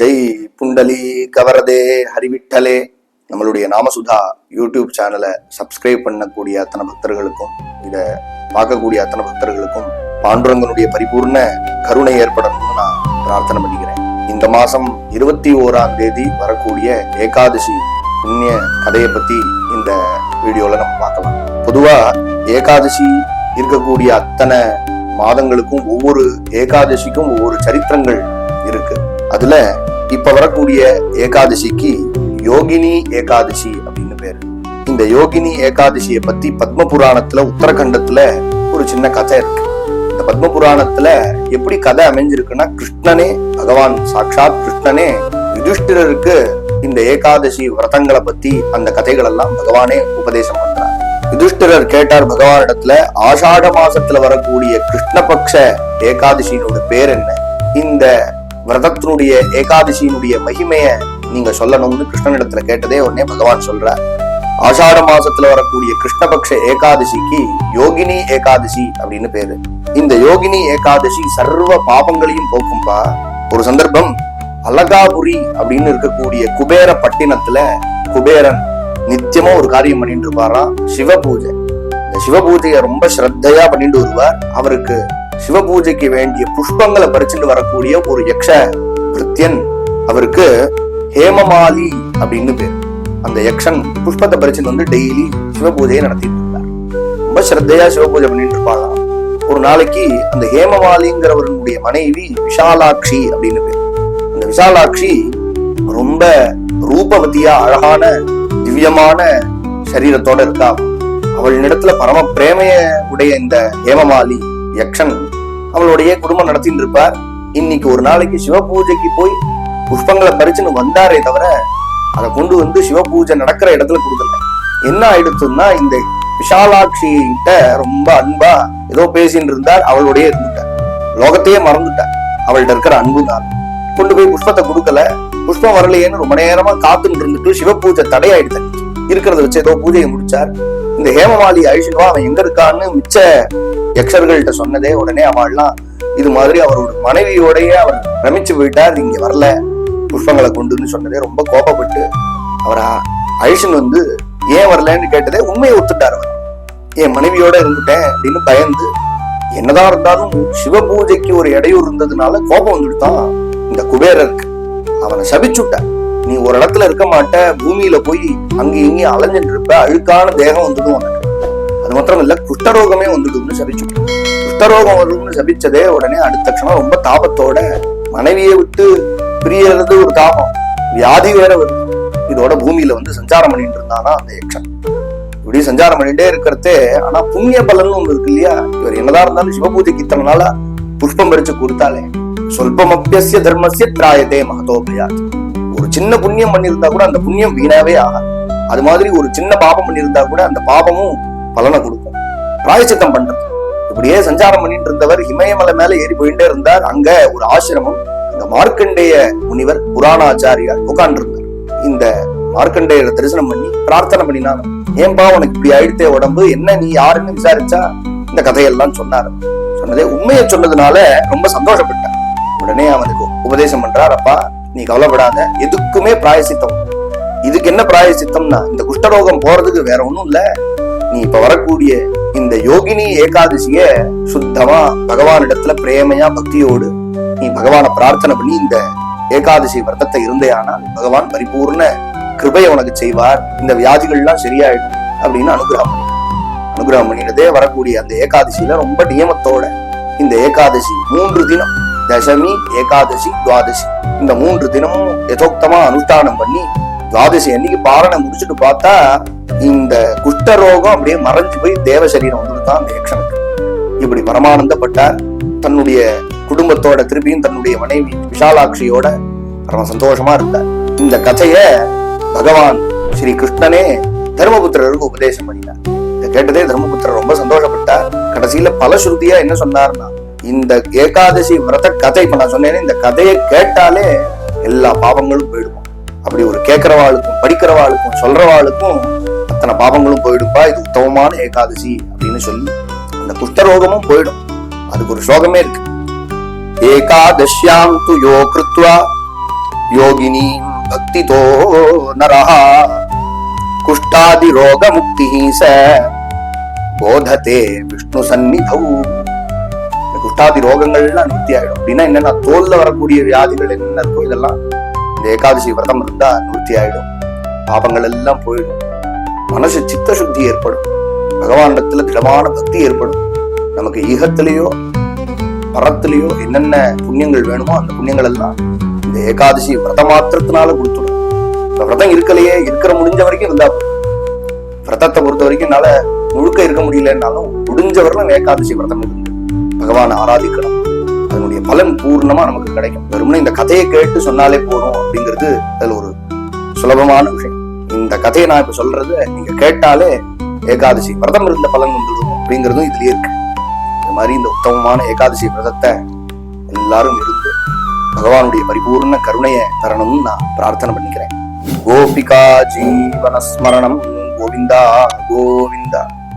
ஜெய் புண்டலி கவரதே ஹரிவிட்டலே. நம்மளுடைய நாமசுதா யூடியூப் சேனலை சப்ஸ்கிரைப் பண்ணக்கூடிய அத்தனை பக்தர்களுக்கும் இதை பார்க்கக்கூடிய அத்தனை பக்தர்களுக்கும் பாண்டுரங்கனுடைய பரிபூர்ண கருணை ஏற்படணும்னு நான் பிரார்த்தனை பண்ணிக்கிறேன். இந்த மாசம் இருபத்தி ஓராம் தேதி வரக்கூடிய ஏகாதசி புண்ணிய கதையை பத்தி இந்த வீடியோல நம்ம பார்க்கலாம். பொதுவா ஏகாதசி இருக்கக்கூடிய அத்தனை மாதங்களுக்கும் ஒவ்வொரு ஏகாதசிக்கும் ஒவ்வொரு சரித்திரங்கள் இருக்கு. அதுல இப்ப வரக்கூடிய ஏகாதசிக்கு யோகினி ஏகாதசி அப்படின்னு பேரு. இந்த யோகினி ஏகாதசியை பத்தி பத்ம புராணத்துல உத்தரகண்டத்துல ஒரு சின்ன கதை இருக்கு. இந்த பத்ம புராணத்துல எப்படி கதை அமைஞ்சிருக்குன்னா கிருஷ்ணனே பகவான் சாட்சாத் கிருஷ்ணனே யுதிஷ்டிரருக்கு இந்த ஏகாதசி விரதங்களை பத்தி அந்த கதைகள் எல்லாம் பகவானே உபதேசம் பண்றார். யுதிஷ்டிரர் கேட்டார் பகவானிடத்துல ஆஷாட மாசத்துல வரக்கூடிய கிருஷ்ணபக்ஷ ஏகாதசியினோட பேர் என்ன? இந்த விரதத்தினுடைய ஏகாதசியினுடைய மகிமைய நீங்க சொல்லணும்னு கிருஷ்ணனிடத்துல கேட்டதே உடனே பகவான் சொல்றார். ஆஷாட மாசத்துல வரக்கூடிய கிருஷ்ணபக்ஷ ஏகாதசிக்கு யோகினி ஏகாதசி அப்படின்னு பேரு. இந்த யோகினி ஏகாதசி சர்வ பாபங்களையும் போக்கும்பா. ஒரு சந்தர்ப்பம் அலகாபுரி அப்படின்னு இருக்கக்கூடிய குபேர பட்டினத்துல குபேரன் நித்தியமா ஒரு காரியம் பண்ணிட்டு இருப்பாராம். சிவ பூஜை இந்த சிவ பூஜையை ரொம்ப ஸ்ரத்தையா பண்ணிட்டு வருவார். அவருக்கு சிவ பூஜைக்கு வேண்டிய புஷ்பங்களை பறிச்சுட்டு வரக்கூடிய ஒரு யக்ஷ கிருத்தியன். அவருக்கு ஹேமமாலி அப்படின்னு பேர். அந்த யக்ஷன் புஷ்பத்தை பறிச்சுட்டு வந்து டெய்லி சிவ பூஜையை நடத்திட்டு இருந்தார். ரொம்ப ஸ்ரத்தையா சிவ பூஜை பண்ணிட்டு இருப்பாளாம் ஒரு நாளைக்கு அந்த ஹேமமாலிங்கிறவருடைய மனைவி விஷாலாட்சி அப்படின்னு பேர். அந்த விஷாலாட்சி ரொம்ப ரூபவதியா அழகான திவ்யமான சரீரத்தோட இருக்கா அவள் இடத்துல பரம பிரேமைய உடைய இந்த ஹேமமாலி யக்ஷன் அவளுடைய குடும்பம் நடத்திட்டு இருப்பார் இன்னைக்கு ஒரு நாளைக்கு சிவ பூஜைக்கு போய் புஷ்பங்களை பறிச்சுன்னு வந்தாரே தவிர அதை கொண்டு வந்து சிவ பூஜை நடக்கிற இடத்துல கொடுக்கல. என்ன ஆயிடுச்சுன்னா இந்த விஷாலாட்சி கிட்ட ரொம்ப அன்பா ஏதோ பேசிட்டு இருந்தார் அவளுடைய இருந்துட்டார். லோகத்தையே மறந்துட்டார். அவள்கிட்ட இருக்கிற அன்பு தான். கொண்டு போய் புஷ்பத்தை கொடுக்கல. புஷ்பம் வரலையேன்னு ரொம்ப நேரமா காத்துட்டு இருந்துட்டு சிவ பூஜை தடையாயிடுச்சு. இருக்கிறத வச்சு ஏதோ பூஜையை முடிச்சார். இந்த ஹேமமாலி அழிச்சுக்கோ அவன் எங்க இருக்கான்னு மிச்ச யக்ஷர்கள்ட்ட சொன்னதே உடனே அவள்லாம் இது மாதிரி அவரோட மனைவியோடையே அவர் ரமிச்சு போயிட்டார் இங்க வரல. புஷ்பங்களை கொண்டுன்னு சொன்னதே ரொம்ப கோபப்பட்டு அவரை அழிச்சுன்னு வந்து ஏன் வரலன்னு கேட்டதே உண்மையை ஒத்துட்டார் அவர். என் மனைவியோட இருந்துட்டேன் அப்படின்னு பயந்து என்னதான் இருந்தாலும் சிவ பூஜைக்கு ஒரு இடையூறு இருந்ததுனால கோபம் வந்துட்டான் இந்த குபேரருக்கு. அவனை சபிச்சுட்டார் நீ ஒரு இடத்துல இருக்க மாட்ட பூமியில போய் அங்கே இங்கேயும் அலைஞ்சிட்டு இருப்ப அழுக்கான தேகம் வந்துடும் உனக்கு அது மாத்திரம் இல்ல குஷ்டரோகமே வந்துடும்னு சபிச்சுட்டான் குஷ்டரோகம் வரும்னு சபிச்சதே உடனே அடுத்த க்ஷணம் ரொம்ப தாபத்தோட மனைவியை விட்டு பிரியறது ஒரு தாபம். வியாதி வேற வருது. இதோட பூமியில வந்து சஞ்சாரம் பண்ணிட்டு இருந்தானா அந்த யக்ஷன். இப்படி சஞ்சாரம் பண்ணிட்டே இருக்கிறதே ஆனா புண்ணிய பலன் ஒண்ணு இருக்கு இல்லையா? இவர் என்னதான் இருந்தாலும் சிவபூஜைக்கு இத்தனை நாளா புஷ்பம் பறிச்சு கொடுத்தாலே சொல்பமப்பியசிய தர்மசிய திராயதே மகதோபயாத் ஒரு சின்ன புண்ணியம் பண்ணியிருந்தா கூட அந்த புண்ணியம் வீணாவே ஆகாது. அது மாதிரி ஒரு சின்ன பாபம் பண்ணியிருந்தா கூட அந்த பாபமும் பலனை கொடுக்கும். பிராயச்சித்தம் பண்றது. இப்படியே சஞ்சாரம் பண்ணிட்டு இருந்தவர் இமயமலை மேல ஏறி போயிட்டே இருந்தார். அங்க ஒரு ஆசிரமம் இந்த மார்க்கண்டேய முனிவர் புராணாச்சாரியார் உட்கார்ந்துருந்தார். இந்த மார்க்கண்டேயரை தரிசனம் பண்ணி பிரார்த்தனை பண்ணினாங்க. ஏன்பா உனக்கு இப்படி ஆயிடுத்தே உடம்பு என்ன நீ யாருன்னு விசாரிச்சா? இந்த கதையெல்லாம் சொன்னாரு. சொன்னதே உண்மையை சொன்னதுனால ரொம்ப சந்தோஷப்பட்டார். உடனே அவனுக்கு உபதேசம் பண்றார். அப்பா நீ கவலைப்படாத எதுக்குமே பிராயசித்தம் இதுக்கு என்ன பிராயசித்தம்னா இந்த குஷ்டரோகம் போறதுக்கு வேற ஒண்ணும் இல்லை. நீ இப்ப வரக்கூடிய இந்த யோகினி ஏகாதசிய சுத்தமா பகவானிடத்துல பிரேமையா பக்தியோடு நீ பகவானை பிரார்த்தனை பண்ணி இந்த ஏகாதசி விரதத்தை இருந்தேயானால் பகவான் பரிபூர்ண கிருபையை உனக்கு செய்வார். இந்த வியாதிகள்லாம் சரியாயிடும் அப்படின்னு அனுகிரகம் பண்ணி அனுகிரகம் பண்ணினதே வரக்கூடிய அந்த ஏகாதசியில ரொம்ப நியமத்தோட இந்த ஏகாதசி மூன்று தினம் தசமி ஏகாதசி துவாதசி. இந்த மூன்று தினமும் யதோக்தமா அனுஷ்டானம் பண்ணி துவாதசி அன்னைக்கு பாரணை முடிச்சுட்டு பார்த்தா இந்த குஷ்டரோகம் அப்படியே மறைஞ்சு போய் தேவ சரீரம் வந்துதான் அந்த யக்ஷனுக்கு. இப்படி பரமானந்தப்பட்டார். தன்னுடைய குடும்பத்தோட திருப்பியும் தன்னுடைய மனைவி விஷாலாட்சியோட பரம சந்தோஷமா இருந்தார். இந்த கதைய பகவான் ஸ்ரீ கிருஷ்ணனே தர்மபுத்திரருக்கு உபதேசம் பண்ணினார். இதை கேட்டதே தர்மபுத்திரர் ரொம்ப சந்தோஷப்பட்டார். கடைசியில பல ஸ்ருதியா என்ன சொன்னார்னா இந்த ஏகாதசி விரத கதை இப்ப நான் சொன்னேனே இந்த கதையை கேட்டாலே எல்லா பாவங்களும் போயிடுவோம் அப்படி ஒரு கேட்கிறவாளுக்கும் படிக்கிறவாளுக்கும் சொல்றவாளுக்கும் அத்தனை பாவங்களும் போயிடும்பா இது உத்தமமான ஏகாதசி அப்படின்னு சொல்லி அந்த குஷ்டரோகமும் போயிடும். அதுக்கு ஒரு ஸ்லோகமே இருக்கு. ஏகாதஷ்யாம் து யோ கிருத்வா யோகினீம் பக்திதோ நரஹ குஷ்டாதி ரோக முக்தி ச போததே விஷ்ணு சந்நிதௌ. குஷ்டாதி ரோகங்கள்லாம் நிவர்த்தி ஆயிடும். அப்படின்னா என்னன்னா தோல்ல வரக்கூடிய வியாதிகள் என்ன இருக்கோ இதெல்லாம் இந்த ஏகாதசி விரதம் இருந்தா நிவர்த்தி ஆயிடும். பாபங்கள் எல்லாம் போயிடும். மனசு சித்த சுத்தி ஏற்படும். பகவானிடத்துல திடமான பக்தி ஏற்படும். நமக்கு ஈகத்திலேயோ பரத்திலேயோ என்னென்ன புண்ணியங்கள் வேணுமோ அந்த புண்ணியங்கள் எல்லாம் இந்த ஏகாதசி விரத மாத்திரத்தினால கொடுத்துடும். இப்ப விரதம் இருக்கலையே இருக்கிற முடிஞ்ச வரைக்கும் இருந்தா விரதத்தை பொறுத்த வரைக்கும் என்னால முழுக்க இருக்க முடியலன்னாலும் முடிஞ்ச வரலாம் ஏகாதசி விரதம் இருந்து பகவானை ஆராதிக்கணும். அதனுடைய பலன் பூர்ணமா நமக்கு கிடைக்கும். வெறுமனே இந்த கதையை கேட்டு சொன்னாலே போதும் அப்படிங்கிறது அதுல ஒரு சுலபமான விஷயம். இந்த கதையை நான் இப்ப சொல்றது நீங்க கேட்டாலே ஏகாதசி விரதம் இருந்த பலன் வந்துடும் அப்படிங்கிறதும் இதுல இருக்கு. இந்த மாதிரி இந்த உத்தமமான ஏகாதசி விரதத்தை எல்லாரும் இருந்து பகவானுடைய பரிபூர்ண கருணையை தரணும்னு நான் பிரார்த்தனை பண்ணிக்கிறேன். கோபிகா ஜீவன ஸ்மரணம் கோவிந்தா கோவிந்தா.